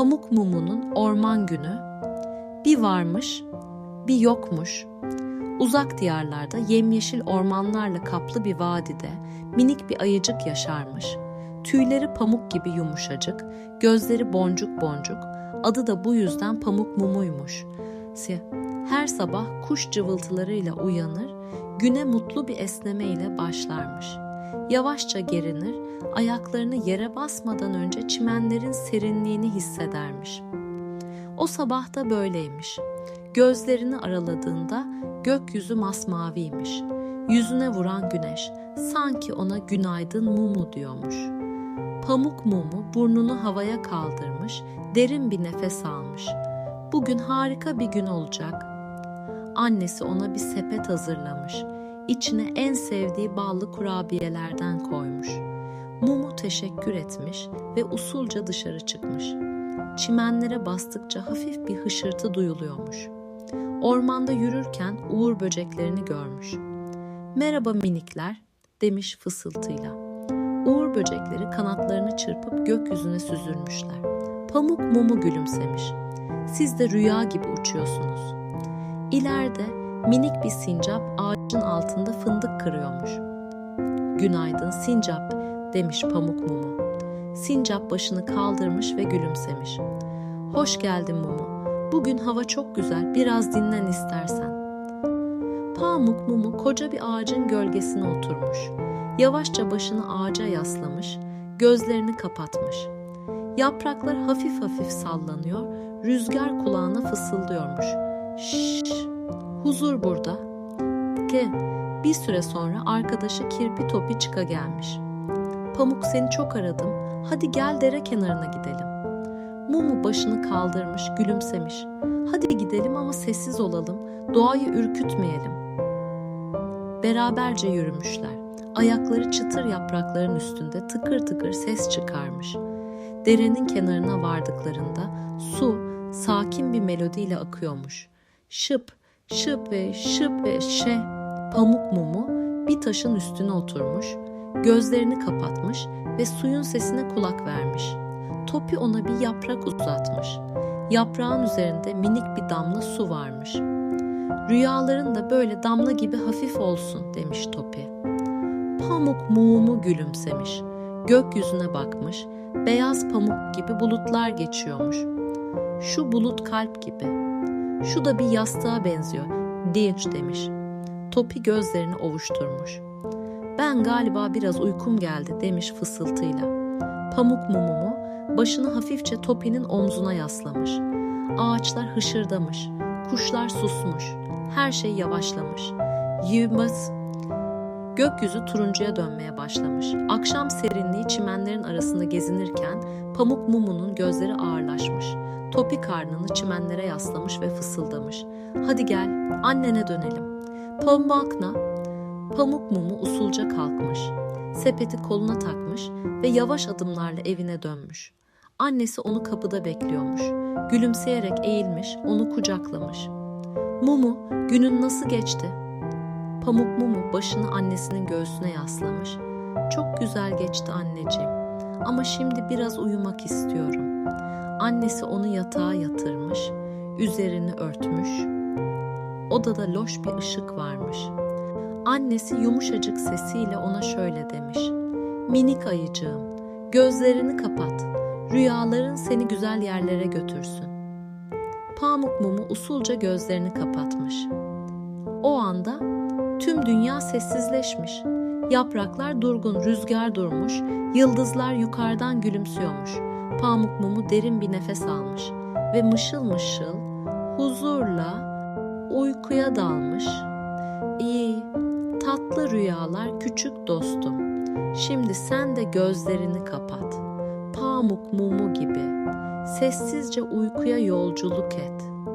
Pamuk Mumu'nun orman günü bir varmış, bir yokmuş. Uzak diyarlarda yemyeşil ormanlarla kaplı bir vadide minik bir ayıcık yaşarmış. Tüyleri pamuk gibi yumuşacık, gözleri boncuk boncuk, adı da bu yüzden Pamuk Mumu'ymuş. Her sabah kuş cıvıltılarıyla uyanır, güne mutlu bir esnemeyle başlarmış. Yavaşça gerinir, ayaklarını yere basmadan önce çimenlerin serinliğini hissedermiş. O sabah da böyleymiş. Gözlerini araladığında gökyüzü masmaviymiş. Yüzüne vuran güneş sanki ona günaydın mumu diyormuş. Pamuk mumu burnunu havaya kaldırmış, derin bir nefes almış. Bugün harika bir gün olacak. Annesi ona bir sepet hazırlamış. İçine en sevdiği ballı kurabiyelerden koymuş. Mumu teşekkür etmiş ve usulca dışarı çıkmış. Çimenlere bastıkça hafif bir hışırtı duyuluyormuş. Ormanda yürürken uğur böceklerini görmüş. Merhaba minikler demiş fısıltıyla. Uğur böcekleri kanatlarını çırpıp gökyüzüne süzülmüşler. Pamuk mumu gülümsemiş. Siz de rüya gibi uçuyorsunuz. İleride minik bir sincap ağacın altında fındık kırıyormuş. Günaydın sincap demiş pamuk mumu. Sincap başını kaldırmış ve gülümsemiş. Hoş geldin mumu. Bugün hava çok güzel. Biraz dinlen istersen. Pamuk mumu koca bir ağacın gölgesine oturmuş. Yavaşça başını ağaca yaslamış, gözlerini kapatmış. Yapraklar hafif hafif sallanıyor, rüzgar kulağına fısıldıyormuş. Şşş, huzur burada. Ke, bir süre sonra arkadaşı Kirpi Topi çıka gelmiş. Pamuk seni çok aradım, hadi gel dere kenarına gidelim. Mumu başını kaldırmış, gülümsemiş. Hadi gidelim ama sessiz olalım, doğayı ürkütmeyelim. Beraberce yürümüşler. Ayakları çıtır yaprakların üstünde tıkır tıkır ses çıkarmış. Derenin kenarına vardıklarında su sakin bir melodiyle akıyormuş. Şıp, şıp ve şıp ve şe. Pamuk mumu bir taşın üstüne oturmuş, gözlerini kapatmış ve suyun sesine kulak vermiş. Topi ona bir yaprak uzatmış. Yaprağın üzerinde minik bir damla su varmış. Rüyaların da böyle damla gibi hafif olsun demiş Topi. Pamuk mumu gülümsemiş. Gökyüzüne bakmış. Beyaz pamuk gibi bulutlar geçiyormuş. Şu bulut kalp gibi. Şu da bir yastığa benziyor. Dinç demiş. Topi gözlerini ovuşturmuş. Ben galiba biraz uykum geldi demiş fısıltıyla. Pamuk mumumu başını hafifçe Topi'nin omzuna yaslamış. Ağaçlar hışırdamış, kuşlar susmuş, her şey yavaşlamış. Yılmaz Gökyüzü turuncuya dönmeye başlamış. Akşam serinliği çimenlerin arasında gezinirken Pamuk Mumu'nun gözleri ağırlaşmış. Topi karnını çimenlere yaslamış ve fısıldamış. Hadi gel, annene dönelim. Pamukna, Pamuk Mumu usulca kalkmış. Sepeti koluna takmış ve yavaş adımlarla evine dönmüş. Annesi onu kapıda bekliyormuş. Gülümseyerek eğilmiş, onu kucaklamış. Mumu, günün nasıl geçti? Pamuk Mumu başını annesinin göğsüne yaslamış. Çok güzel geçti anneciğim. Ama şimdi biraz uyumak istiyorum. Annesi onu yatağa yatırmış, üzerini örtmüş. Odada loş bir ışık varmış. Annesi yumuşacık sesiyle ona şöyle demiş. Minik ayıcığım, gözlerini kapat. Rüyaların seni güzel yerlere götürsün. Pamuk mumu usulca gözlerini kapatmış. O anda dünya sessizleşmiş. Yapraklar durgun, rüzgar durmuş, yıldızlar yukarıdan gülümsüyormuş. Pamuk mumu derin bir nefes almış ve mışıl mışıl, huzurla uykuya dalmış. İyi, tatlı rüyalar küçük dostum. Şimdi sen de gözlerini kapat. Pamuk mumu gibi sessizce uykuya yolculuk et.''